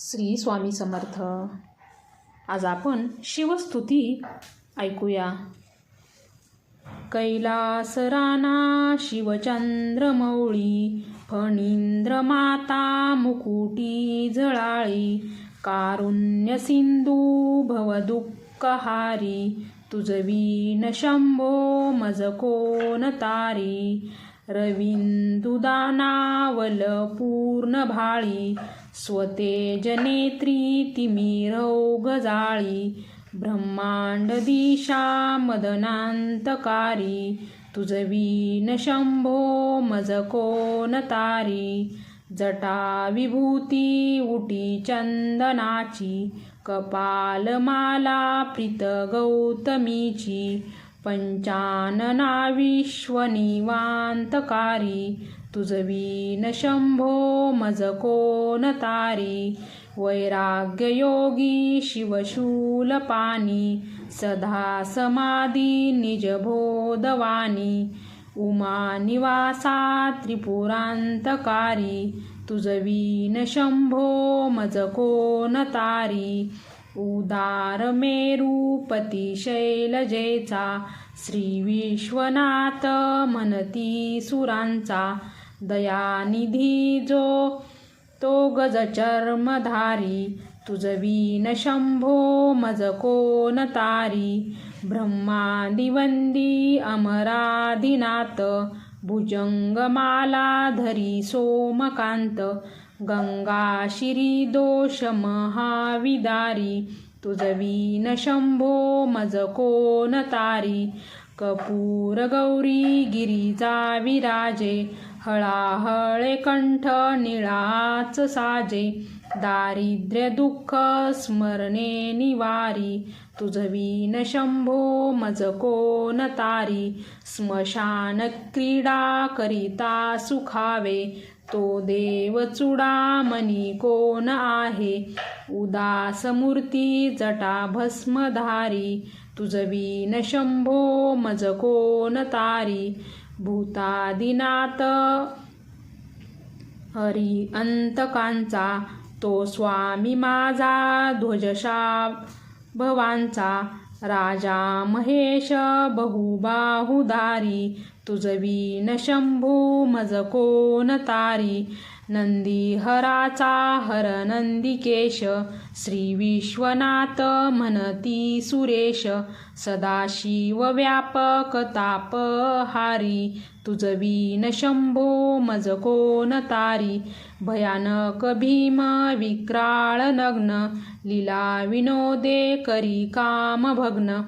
श्री स्वामी समर्थ. आज आपण शिवस्तुती ऐकूया. कैलास राणा शिवचंद्रमौळी फणींद्र माता मुकुटी झळाळी कारुण्य सिंधू भवदुःखहारी तुझवीन शंभो मज कोण तारी रविंदुदानावल पूर्ण भाळी स्वतेज नेत्री जाळी ब्रह्मांड दिशा मदनांतकारी तुझवीन शंभो मज कोण तारी जटा विभूती उटी चंदनाची कपालमाला प्रीत गौतमीची पंचानना विश्वनिवांतकारी तुझवीन शंभो मज कोण तारी वैराग्ययोगी शिवशूलपानी सदा समाधी निजबोधवानी उमा निवासा त्रिपुरांतकारी तुझवीन शंभो मज कोण तारी उदार मेरूपती शैलजेचा श्री विश्वनाथ मनती सुरांचा दयानिधी जो तो गजचर्मधारी तुझवीन शंभो मज कोन तारी ब्रह्मादिवंदी अमरादिनाथ भुजंगमाला धरी सोमकांत गंगा शिरी दोष महाविदारी तुझवीन शंभो मज कोण तारी कपूर गौरी गिरीजा विराजे हळाहळे कंठ निळाच साजे दारिद्र्य दुःख स्मरणे निवारी तुझवीन शंभो मज कोण तारी स्मशान क्रीडा करिता सुखावे तो देव चुडामणी कोण आहे? उदास मूर्ती जटा भस्मधारी तुझवीन शंभो मज कोण तारी? भूतादिनाथ हरी अंतकांचा तो स्वामी माझा ध्वजशा भवांचा राजा महेश बहुबाहुदारी तुझवीन शंभू मज कोण तारी? नंदी हराचा हर नंदिकेश श्री विश्वनाथ म्हणती सुरेश सदाशिव व्यापक तापहारी. तुझवीन शंभो मज कोण तारी? भयानक भीम विक्राळ नग्न लीला विनोदे करी काम भग्न.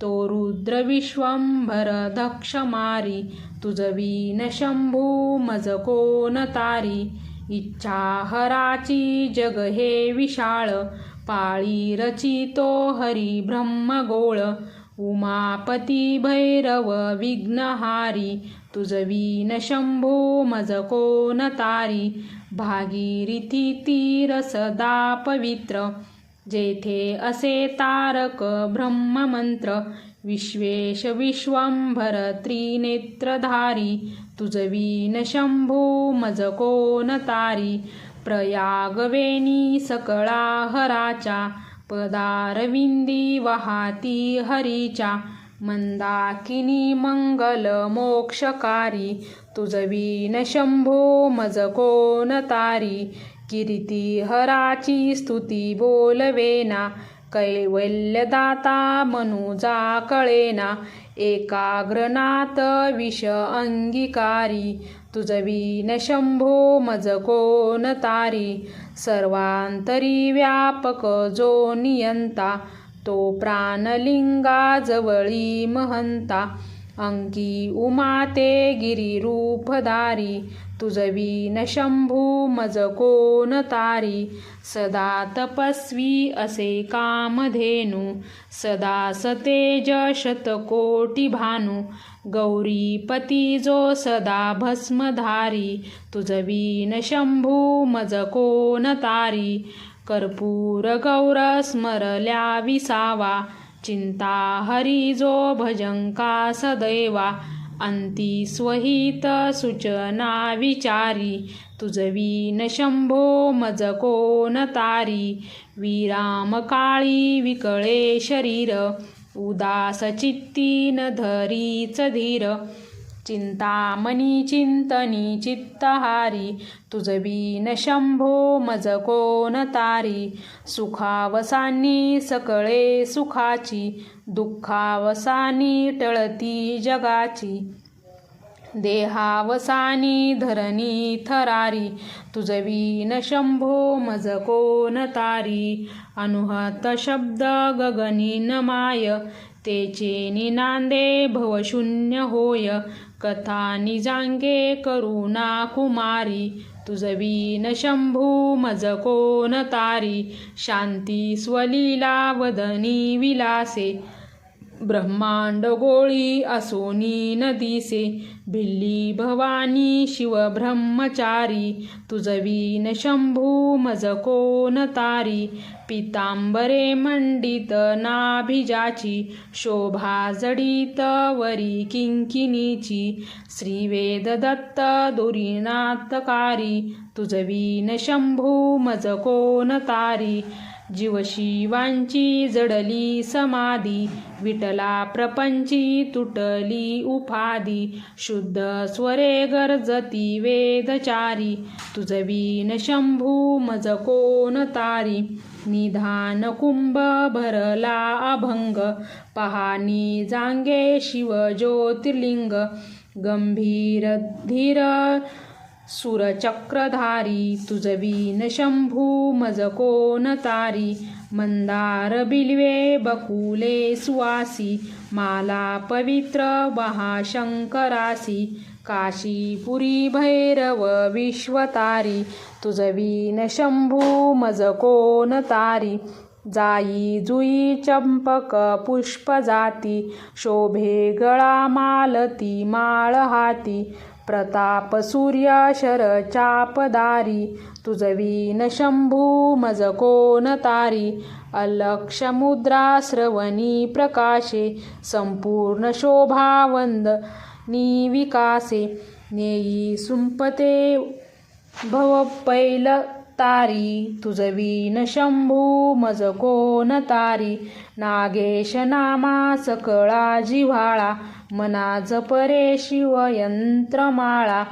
तो रुद्रविश्वंभर दक्ष मारी तुझवीन शंभू मज कोण तारी इच्छा हराची जग हे विशाळ पाळी रचितो हरी ब्रह्म गोळ उमापती भैरव विघ्नहारी तुझवीन शंभो मज कोण तारी भागीरिथी तीर सदा पवित्र जेथे असे तारक ब्रह्ममंत्र विश्वेश विश्वंभर त्रिनेत्रधारी तुजवीन शंभो मजकोन तारी प्रयागवेणी सकळा हराच्या पदारविंदी वहाती हरीच्या मंदाकिनी मंगल मोक्षकारी तुजवीन शंभो मजकोन तारी कीर्ती हराची स्तुती बोलवेना कैवल्यदाता मनुजा कळेना एकाग्रनाथ विष अंगीकारी तुझवीन शंभो मज कोण तारी सर्वांतरी व्यापक जो नियंता तो प्राणलिंगा जवळी महंता अंकी उमाते गिरिरूपधारी तुझवीन शंभू मज कोण तारी? सदा तपस्वी असे कामधेनू सदा सतेज शतकोटी भानू। गौरीपती जो सदा भस्मधारी तुझवीन शंभू मज कोण तारी? कर्पूर गौर स्मरल्या विसावा चिंता हरी जो भजंका सदैवा अंती स्वहित सूचना विचारी तुझवीन शंभो मज कोण तारी विराम काळी विकळे शरीर उदास चित्ती न धरीच धीर चिंतामणी चिंतनी चित्तहारी तुझबीन शंभो मज कोण तारी. सुखावसानी सकळे सुखाची दुःखावसानी टळती जगाची. देहावसानी धरणी थरारी तुझवीन शंभो मज कोण तारी. अनुहत शब्द गगनी नमाय तेचे निनांदे भवशून्य होय. कथा निजांगे करुणा कुमारी. तुझवीन शंभू मज कोण तारी. शांती स्वलीला वदनी विलासे. ब्रह्मांड गोळी असोनी नदीसे भिल्ली भवानी शिव ब्रह्मचारी. तुझवीन शंभू मज कोन तारी. पितांबरे मंडित नाभिजाची. शोभा जडित वरी किंकिनीची श्रीवेद दत्त दुरीनाथकारी. तुझवीन शंभू मज कोन तारी. जीवशिवांची जडली समाधी विटला प्रपंची तुटली उपाधी शुद्ध स्वरे गरजती वेदचारी तुझवीन शंभू मज कोण तारी निधान कुंभ भरला अभंग पहानी जांगे शिव ज्योतिर्लिंग गंभीर धीर सुरचक्रधारी तुझवीन शंभू मजकोन तारी मंदार बिल्वे बकुले सुवासी माला पवित्र महाशंकरासी काशीपुरी भैरव विश्वतारी तुझवीन शंभू मजकोन तारी जाई जुई चंपक पुष्प जाती शोभे गळा मालती माळ हाती प्रताप सूर्य शर चापदारी तुझवीन शंभू मज कोण तारी? अलक्ष मुद्रा श्रवणी प्रकाशे संपूर्ण शोभा निविकासे विकासे. नेई सुंपते भव पैल तारी तुझवीन शंभू मज कोण तारी? नागेश नामा सकळा जिव्हाळा मना जपरे शिव यंत्रमाळा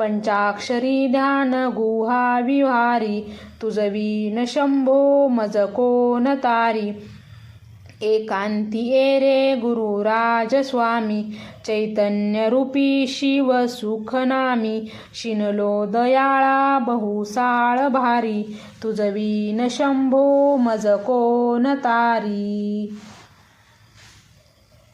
पंचाक्षरी ध्यान गुहा विहारी तुझवीन शंभो मज कोण तारी. एकांती एरे गुरुराज स्वामी चैतन्यरूपी शिव सुखनामी. शिनलो दयाळा बहुसाळ भारी तुझवीन शंभो मज कोण तारी.